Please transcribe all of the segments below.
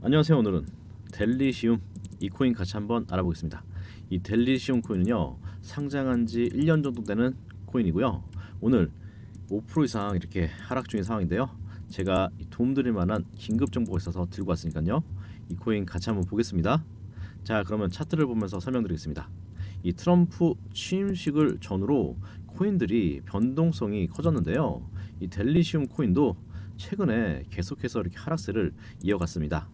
안녕하세요. 오늘은 델리시움 이 코인 같이 한번 알아보겠습니다. 이 델리시움 코인은요 상장한 지 1년 정도 되는 코인이고요. 오늘 5% 이상 이렇게 하락 중인 상황인데요. 제가 도움드릴 만한 긴급 정보가 있어서 들고 왔으니까요. 이 코인 같이 한번 보겠습니다. 자 그러면 차트를 보면서 설명드리겠습니다. 이 트럼프 취임식을 전후로 코인들이 변동성이 커졌는데요. 이 델리시움 코인도 최근에 계속해서 이렇게 하락세를 이어갔습니다.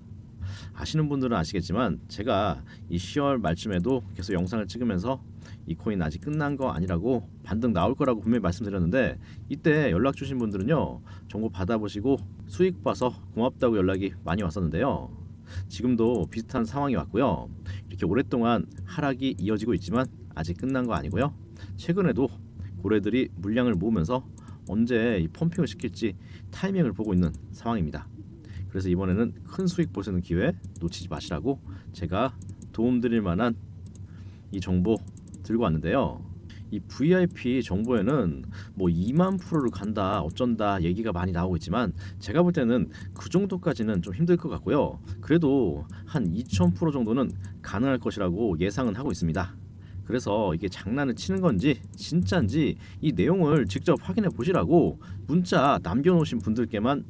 아시는 분들은 아시겠지만 제가 이 10월 말쯤에도 계속 영상을 찍으면서 이 코인 아직 끝난 거 아니라고 반등 나올 거라고 분명히 말씀드렸는데 이때 연락 주신 분들은요 정보 받아보시고 수익 봐서 고맙다고 연락이 많이 왔었는데요. 지금도 비슷한 상황이 왔고요. 이렇게 오랫동안 하락이 이어지고 있지만 아직 끝난 거 아니고요. 최근에도 고래들이 물량을 모으면서 언제 이 펌핑을 시킬지 타이밍을 보고 있는 상황입니다. 그래서 이번에는 큰 수익 보시는 기회 놓치지 마시라고 제가 도움드릴 만한 이 정보 들고 왔는데요. 이 VIP 정보에는 뭐 2만 프로를 간다 어쩐다 얘기가 많이 나오고 있지만 제가 볼 때는 그 정도까지는 좀 힘들 것 같고요. 그래도 한2,000 프로 정도는 가능할 것이라고 예상은 하고 있습니다. 그래서 이게 장난을 치는 건지 진짜인지 이 내용을 직접 확인해 보시라고 문자 남겨놓으신 분들께만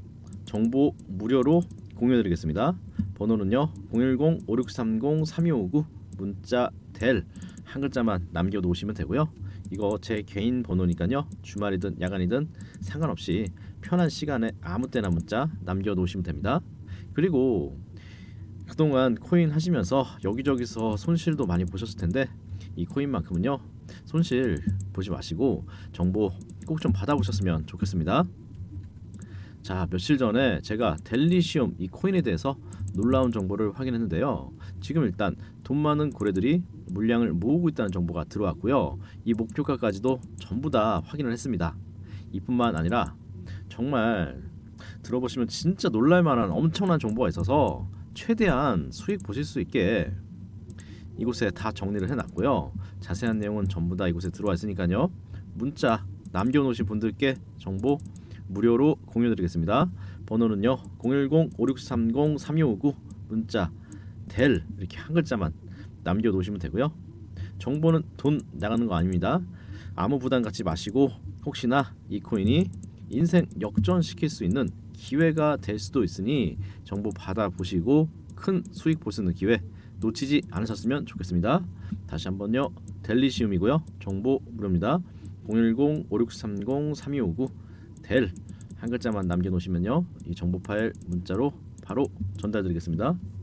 정보 무료로 공유해드리겠습니다. 번호는요 010-5630-3259 문자 델 한 글자만 남겨놓으시면 되고요. 이거 제 개인 번호니까요 주말이든 야간이든 상관없이 편한 시간에 아무 때나 문자 남겨놓으시면 됩니다. 그리고 그동안 코인 하시면서 여기저기서 손실도 많이 보셨을 텐데 이 코인만큼은요 손실 보지 마시고 정보 꼭 좀 받아보셨으면 좋겠습니다. 자 며칠 전에 제가 델리시움 이 코인에 대해서 놀라운 정보를 확인했는데요. 지금 일단 돈 많은 고래들이 물량을 모으고 있다는 정보가 들어왔고요. 이 목표가까지도 전부 다 확인을 했습니다. 이뿐만 아니라 정말 들어보시면 진짜 놀랄만한 엄청난 정보가 있어서 최대한 수익 보실 수 있게 이곳에 다 정리를 해놨고요. 자세한 내용은 전부 다 이곳에 들어와 있으니까요. 문자 남겨놓으신 분들께 정보 무료로 공유드리겠습니다. 번호는요 010-5630-3259 문자 델 이렇게 한 글자만 남겨놓으시면 되고요. 정보는 돈 나가는 거 아닙니다. 아무 부담 갖지 마시고 혹시나 이 코인이 인생 역전시킬 수 있는 기회가 될 수도 있으니 정보 받아보시고 큰 수익 보시는 기회 놓치지 않으셨으면 좋겠습니다. 다시 한번요. 델리시움이고요. 정보 무료입니다. 010-5630-3259 델 한 글자만 남겨놓으시면요. 이 정보 파일 문자로 바로 전달드리겠습니다.